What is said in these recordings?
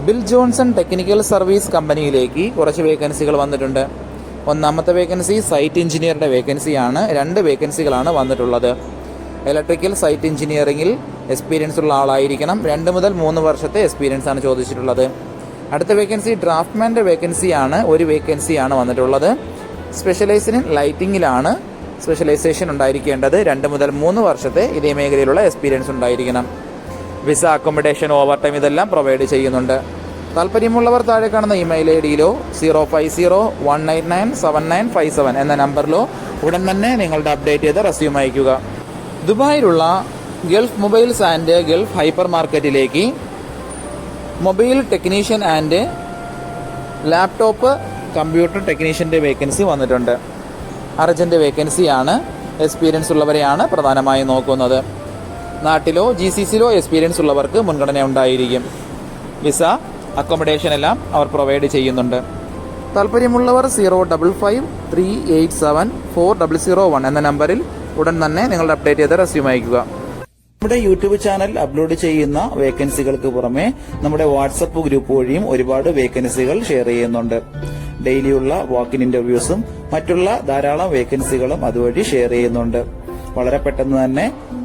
Bill Johnson technical service കമ്പനിയിലേക്ക് കുറച്ച് വേക്കൻസികൾ വന്നിട്ടുണ്ട്. ഒന്നാമത്തെ വേക്കൻസി സൈറ്റ് എഞ്ചിനീയറുടെ വേക്കൻസിയാണ്. രണ്ട് വേക്കൻസികളാണ് വന്നിട്ടുള്ളത്. ഇലക്ട്രിക്കൽ സൈറ്റ് എഞ്ചിനീയറിംഗിൽ എക്സ്പീരിയൻസ് ഉള്ള ആളായിരിക്കണം. രണ്ട് മുതൽ മൂന്ന് വർഷത്തെ എക്സ്പീരിയൻസ് ആണ് ചോദിച്ചിട്ടുള്ളത്. അടുത്ത വേക്കൻസി ഡ്രാഫ്റ്റ്മാന്റെ വേക്കൻസിയാണ്. ഒരു വേക്കൻസിയാണ് വന്നിട്ടുള്ളത്. സ്പെഷ്യലൈസിന് ലൈറ്റിങ്ങിലാണ് സ്പെഷ്യലൈസേഷൻ ഉണ്ടായിരിക്കേണ്ടത്. രണ്ട് മുതൽ മൂന്ന് വർഷത്തെ ഇതേ മേഖലയിലുള്ള എക്സ്പീരിയൻസ് ഉണ്ടായിരിക്കണം. വിസ അക്കോമഡേഷൻ ഓവർ ടൈം ഇതെല്ലാം പ്രൊവൈഡ് ചെയ്യുന്നുണ്ട്. താല്പര്യമുള്ളവർ താഴെ കാണുന്ന email I ഡിയിലോ zero five zero one nine nine seven nine five seven എന്ന നമ്പറിലോ ഉടൻ തന്നെ നിങ്ങളുടെ അപ്ഡേറ്റ് ചെയ്ത റെസ്യൂം അയക്കുക ദുബായിലുള്ള Gulf Mobiles and Gulf Hyper മാർക്കറ്റിലേക്ക് mobile technician and laptop computer ടെക്നീഷ്യന്റെ vacancy വന്നിട്ടുണ്ട്. അർജന്റ് വേക്കൻസിയാണ് എക്സ്പീരിയൻസ് ഉള്ളവരെയാണ് പ്രധാനമായും നോക്കുന്നത്. നാട്ടിലോ ജി സി സിയിലോ എക്സ്പീരിയൻസ് ഉള്ളവർക്ക് മുൻഗണന ഉണ്ടായിരിക്കും. വിസ അക്കോമഡേഷൻ എല്ലാം അവർ പ്രൊവൈഡ് ചെയ്യുന്നുണ്ട്. താല്പര്യമുള്ളവർ zero double five three eight seven four double zero one എന്ന നമ്പറിൽ ഉടൻ തന്നെ നിങ്ങളുടെ അപ്ഡേറ്റ് ചെയ്ത റെസ്യൂം അയക്കുക നമ്മുടെ യൂട്യൂബ് ചാനൽ അപ്ലോഡ് ചെയ്യുന്ന വേക്കൻസികൾക്ക് പുറമെ നമ്മുടെ വാട്സപ്പ് ഗ്രൂപ്പ് വഴിയും ഒരുപാട് വേക്കൻസികൾ ഷെയർ ചെയ്യുന്നുണ്ട്. ഡെയിലിയുള്ള വാക്കിൻ ഇന്റർവ്യൂസും മറ്റുള്ള ധാരാളം വേക്കൻസികളും അതുവഴി ഷെയർ ചെയ്യുന്നുണ്ട്. വളരെ പെട്ടെന്ന് തന്നെ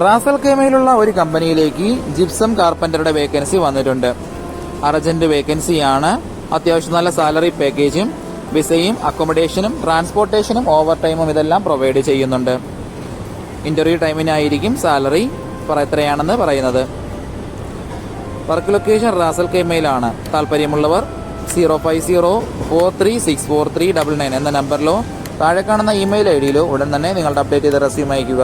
റാസൽ കേമയിലുള്ള ഒരു കമ്പനിയിലേക്ക് ജിപ്സം കാർപ്പന്ററുടെ വേക്കൻസി വന്നിട്ടുണ്ട്. അർജന്റ് വേക്കൻസിയാണ് അത്യാവശ്യം നല്ല സാലറി പാക്കേജും വിസയും അക്കോമഡേഷനും ട്രാൻസ്പോർട്ടേഷനും ഓവർ ടൈമും ഇതെല്ലാം പ്രൊവൈഡ് ചെയ്യുന്നുണ്ട്. ഇന്റർവ്യൂ ടൈമിനായിരിക്കും സാലറി എത്രയാണെന്ന് പറയുന്നത്. വർക്ക് ലൊക്കേഷൻ റാസൽ കെമയിലാണ് താല്പര്യമുള്ളവർ zero five zero four three six four three double nine എന്ന നമ്പറിലോ താഴെ കാണുന്ന ഇമെയിൽ ഐ ഡിയിലോ ഉടൻ തന്നെ നിങ്ങളുടെ അപ്ഡേറ്റ് ചെയ്ത റെസ്യൂം അയക്കുക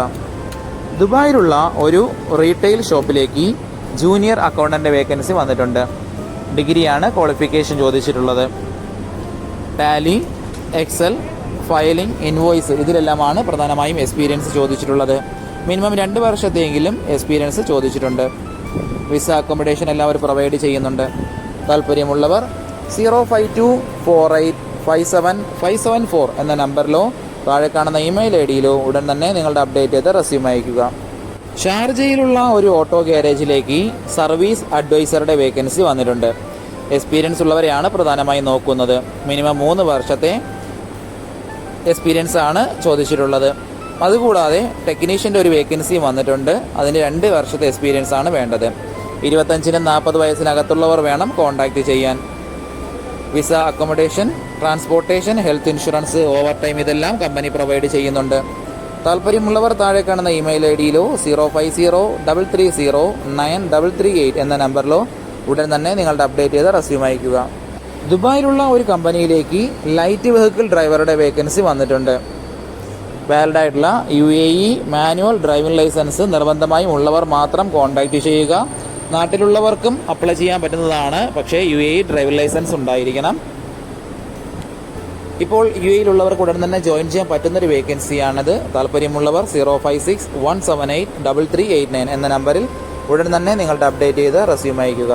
ദുബായിലുള്ള ഒരു റീറ്റെയിൽ ഷോപ്പിലേക്ക് ജൂനിയർ അക്കൗണ്ടന്റ് വേക്കൻസി വന്നിട്ടുണ്ട്. ഡിഗ്രിയാണ് ക്വാളിഫിക്കേഷൻ ചോദിച്ചിട്ടുള്ളത്. ടാലി എക്സൽ ഫയലിംഗ് ഇൻവോയ്സ് ഇതിലെല്ലാമാണ് പ്രധാനമായും എക്സ്പീരിയൻസ് ചോദിച്ചിട്ടുള്ളത്. മിനിമം രണ്ട് വർഷത്തെയെങ്കിലും എക്സ്പീരിയൻസ് ചോദിച്ചിട്ടുണ്ട്. വിസ അക്കോമഡേഷൻ എല്ലാം അവർ പ്രൊവൈഡ് ചെയ്യുന്നുണ്ട്. താല്പര്യമുള്ളവർ zero five two four eight five seven five seven four എന്ന നമ്പറിലോ താഴെ കാണുന്ന ഇമെയിൽ ഐ ഡിയിലോ ഉടൻ തന്നെ നിങ്ങളുടെ അപ്ഡേറ്റ് ചെയ്ത റെസ്യൂം അയക്കുക ഷാർജയിലുള്ള ഒരു ഓട്ടോ ഗ്യാരേജിലേക്ക് സർവീസ് അഡ്വൈസറുടെ വേക്കൻസി വന്നിട്ടുണ്ട്. എക്സ്പീരിയൻസ് ഉള്ളവരെയാണ് പ്രധാനമായും നോക്കുന്നത്. മിനിമം മൂന്ന് വർഷത്തെ എക്സ്പീരിയൻസ് ആണ് ചോദിച്ചിട്ടുള്ളത്. അതുകൂടാതെ ടെക്നീഷ്യന്റെ ഒരു വേക്കൻസിയും വന്നിട്ടുണ്ട്. അതിന് രണ്ട് വർഷത്തെ എക്സ്പീരിയൻസ് ആണ് വേണ്ടത്. ഇരുപത്തഞ്ചിനും നാൽപ്പത് വയസ്സിനകത്തുള്ളവർ വേണം കോൺടാക്റ്റ് ചെയ്യാൻ. Visa accommodation transportation health insurance over time ഇതെല്ലാം കമ്പനി പ്രൊവൈഡ് ചെയ്യുന്നുണ്ട്. താല്പര്യമുള്ളവർ താഴെ കാണുന്ന email I ഡിയിലോ zero five zero double three zero nine double three eight എന്ന നമ്പറിലോ ഉടൻ തന്നെ നിങ്ങളുടെ അപ്ഡേറ്റ് ചെയ്ത റെസ്യൂം അയക്കുക ദുബായിലുള്ള ഒരു കമ്പനിയിലേക്ക് ലൈറ്റ് വെഹിക്കിൾ ഡ്രൈവറുടെ വേക്കൻസി വന്നിട്ടുണ്ട്. വാലിഡ് ആയിട്ടുള്ള U A E manual driving licence നിർബന്ധമായും ഉള്ളവർ മാത്രം കോൺടാക്റ്റ് ചെയ്യുക. നാട്ടിലുള്ളവർക്കും അപ്ലൈ ചെയ്യാൻ പറ്റുന്നതാണ്. പക്ഷേ യു എ ഡ്രൈവിംഗ് ലൈസൻസ് ഉണ്ടായിരിക്കണം. ഇപ്പോൾ യു എയിലുള്ളവർക്ക് ഉടൻ തന്നെ ജോയിൻ ചെയ്യാൻ പറ്റുന്നൊരു വേക്കൻസിയാണിത് താല്പര്യമുള്ളവർ zero five six one seven eight double three eight nine എന്ന നമ്പറിൽ ഉടൻ തന്നെ നിങ്ങളുടെ അപ്ഡേറ്റ് ചെയ്ത് റെസ്യൂം അയക്കുക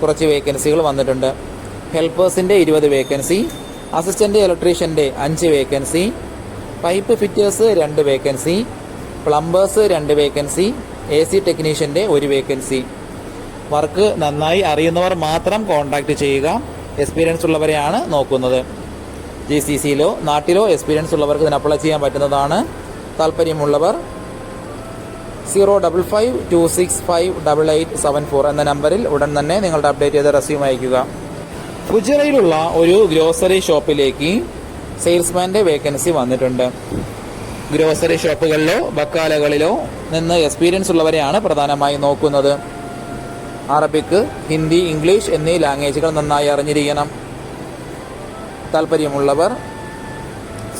കുറച്ച് വേക്കൻസികൾ വന്നിട്ടുണ്ട്. ഹെൽപ്പേഴ്സിന്റെ ഇരുപത് വേക്കൻസി അസിസ്റ്റന്റ് ഇലക്ട്രീഷ്യന്റെ അഞ്ച് വേക്കൻസി പൈപ്പ് ഫിറ്റേഴ്സ് രണ്ട് വേക്കൻസി പ്ലംബേഴ്സ് രണ്ട് വേക്കൻസി എ സി ടെക്നീഷ്യന്റെ ഒരു വേക്കൻസി വർക്ക് നന്നായി അറിയുന്നവർ മാത്രം കോൺടാക്ട് ചെയ്യുക. എക്സ്പീരിയൻസ് ഉള്ളവരെയാണ് നോക്കുന്നത്. ജി സി സിയിലോ നാട്ടിലോ എക്സ്പീരിയൻസ് ഉള്ളവർക്ക് ഇതിന് അപ്ലൈ ചെയ്യാൻ പറ്റുന്നതാണ്. താല്പര്യമുള്ളവർ zero double five two six five double eight seven four എന്ന നമ്പറിൽ ഉടൻ തന്നെ നിങ്ങളുടെ അപ്ഡേറ്റ് ചെയ്ത റെസ്യൂം അയക്കുക ഗുജറയിലുള്ള ഒരു ഗ്രോസറി ഷോപ്പിലേക്ക് സെയിൽസ്മാന്റെ വേക്കൻസി വന്നിട്ടുണ്ട്. ഗ്രോസറി ഷോപ്പുകളിലോ ബക്കാലകളിലോ നിന്ന് എക്സ്പീരിയൻസ് ഉള്ളവരെയാണ് പ്രധാനമായും നോക്കുന്നത്. അറബിക്ക് ഹിന്ദി ഇംഗ്ലീഷ് എന്നീ ലാംഗ്വേജുകൾ നന്നായി അറിഞ്ഞിരിക്കണം. താല്പര്യമുള്ളവർ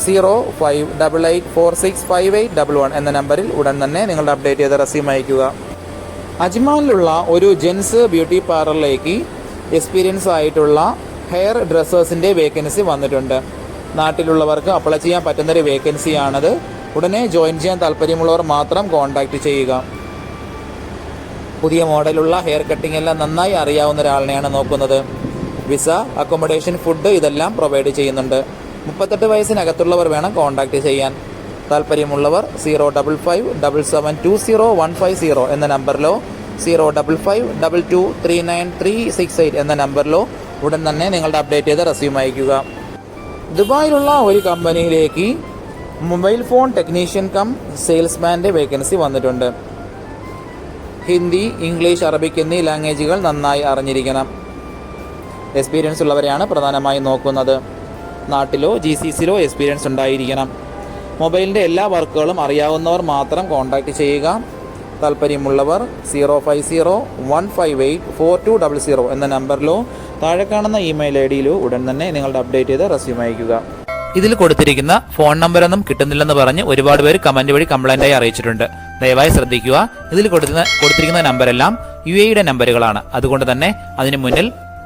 zero five double eight four six five eight double one എന്ന നമ്പറിൽ ഉടൻ തന്നെ നിങ്ങളുടെ അപ്ഡേറ്റ് ചെയ്ത റെസ്യൂം അയക്കുക അജ്മാനിലുള്ള ഒരു ജെൻസ് ബ്യൂട്ടി പാർലറിലേക്ക് എക്സ്പീരിയൻസ് ആയിട്ടുള്ള ഹെയർ ഡ്രസ്സേഴ്സിന്റെ വേക്കൻസി വന്നിട്ടുണ്ട്. നാട്ടിലുള്ളവർക്ക് അപ്ലൈ ചെയ്യാൻ പറ്റുന്നൊരു വേക്കൻസിയാണത് ഉടനെ ജോയിൻ ചെയ്യാൻ താല്പര്യമുള്ളവർ മാത്രം കോൺടാക്റ്റ് ചെയ്യുക. പുതിയ മോഡലുള്ള ഹെയർ കട്ടിംഗ് എല്ലാം നന്നായി അറിയാവുന്ന ഒരാളിനെയാണ് നോക്കുന്നത്. വിസ അക്കോമഡേഷൻ ഫുഡ് ഇതെല്ലാം പ്രൊവൈഡ് ചെയ്യുന്നുണ്ട്. മുപ്പത്തെട്ട് വയസ്സിനകത്തുള്ളവർ വേണം കോൺടാക്ട് ചെയ്യാൻ. താല്പര്യമുള്ളവർ zero double five double seven two zero one five zero എന്ന നമ്പറിലോ zero double five double two three nine three six eight എന്ന നമ്പറിലോ ഉടൻ തന്നെ നിങ്ങളുടെ അപ്ഡേറ്റ് ചെയ്ത റെസ്യൂം അയയ്ക്കുക. ദുബായിലുള്ള ഒരു കമ്പനിയിലേക്ക് മൊബൈൽ ഫോൺ ടെക്നീഷ്യൻ കം സെയിൽസ്മാന്റെ വേക്കൻസി വന്നിട്ടുണ്ട്. ഹിന്ദി ഇംഗ്ലീഷ് അറബിക് എന്നീ ലാംഗ്വേജുകൾ നന്നായി അറിഞ്ഞിരിക്കണം. എക്സ്പീരിയൻസ് ഉള്ളവരെയാണ് പ്രധാനമായും നോക്കുന്നത്. നാട്ടിലോ ജി സി സിയിലോ എക്സ്പീരിയൻസ് ഉണ്ടായിരിക്കണം. മൊബൈലിന്റെ എല്ലാ വർക്കുകളും അറിയാവുന്നവർ മാത്രം കോൺടാക്റ്റ് ചെയ്യുക. താല്പര്യമുള്ളവർ zero five zero one five eight four two double zero എന്ന നമ്പറിലോ താഴെ കാണുന്ന ഇമെയിൽ ഐ ഡിയിലോ ഉടൻ തന്നെ നിങ്ങളുടെ അപ്ഡേറ്റ് ചെയ്ത് റെസ്യൂം അയക്കുക ഇതിൽ കൊടുത്തിരിക്കുന്ന ഫോൺ നമ്പറൊന്നും കിട്ടുന്നില്ലെന്ന് പറഞ്ഞ് ഒരുപാട് പേര് കമന്റ് വഴി കംപ്ലൈന്റായി അറിയിച്ചിട്ടുണ്ട്. ദയവായി ശ്രദ്ധിക്കുക. ഇതിൽ കൊടുക്കുന്ന കൊടുത്തിരിക്കുന്ന നമ്പറെല്ലാം യു എയുടെ നമ്പറുകളാണ് അതുകൊണ്ട് തന്നെ അതിന് മുന്നിൽ